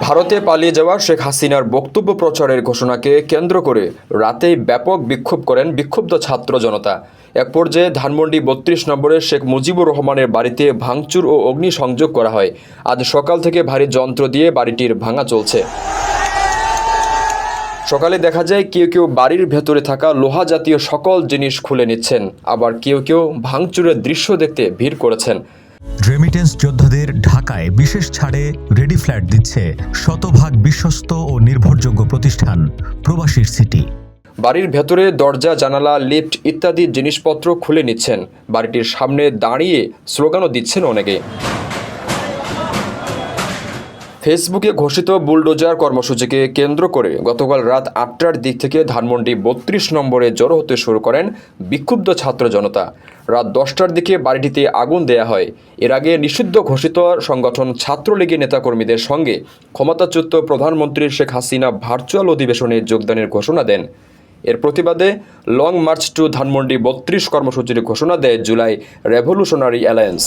ভারতে পালিয়ে যাওয়া শেখ হাসিনার বক্তব্য প্রচারের ঘোষণাকে কেন্দ্র করে রাতেই ব্যাপক বিক্ষোভ করেন বিক্ষুব্ধ ছাত্র জনতা। এক পর্যায়ে ধানমন্ডি বত্রিশ নম্বরে শেখ মুজিবুর রহমানের বাড়িতে ভাঙচুর ও অগ্নিসংযোগ করা হয়। আজ সকাল থেকে ভারী যন্ত্র দিয়ে বাড়িটির ভাঙা চলছে। সকালে দেখা যায় কেউ কেউ বাড়ির ভেতরে থাকা লোহা জাতীয় সকল জিনিস খুলে নিচ্ছেন। আবার কেউ কেউ ভাঙচুরের দৃশ্য দেখতে ভিড় করেছেন। রেমিটেন্স যোদ্ধাদের ঢাকায় বিশেষ ছাড়ে রেডি ফ্ল্যাট দিচ্ছে শতভাগ বিশ্বস্ত ও নির্ভরযোগ্য প্রতিষ্ঠান, প্রবাসীর সিটি। বাড়ির ভেতরে দরজা, জানালা, লিফট ইত্যাদি জিনিসপত্র খুলে নিচ্ছেন। বাড়িটির সামনে দাঁড়িয়ে স্লোগানও দিচ্ছেন অনেকে। ফেসবুকে ঘোষিত বুলডোজার কর্মসূচিকে কেন্দ্র করে গতকাল রাত আটটার দিক থেকে ধানমন্ডি বত্রিশ নম্বরে জড়ো হতে শুরু করেন বিক্ষুব্ধ ছাত্র জনতা। রাত দশটার দিকে বাড়িটিতে আগুন দেয়া হয়। এর আগে নিষিদ্ধ ঘোষিত সংগঠন ছাত্রলীগের নেতাকর্মীদের সঙ্গে ক্ষমতাচ্যুত প্রধানমন্ত্রী শেখ হাসিনা ভার্চুয়াল অধিবেশনে যোগদানের ঘোষণা দেন। এর প্রতিবাদে লং মার্চ টু ধানমন্ডি বত্রিশ কর্মসূচির ঘোষণা দেয় জুলাই রেভলিউশনারি অ্যালায়েন্স।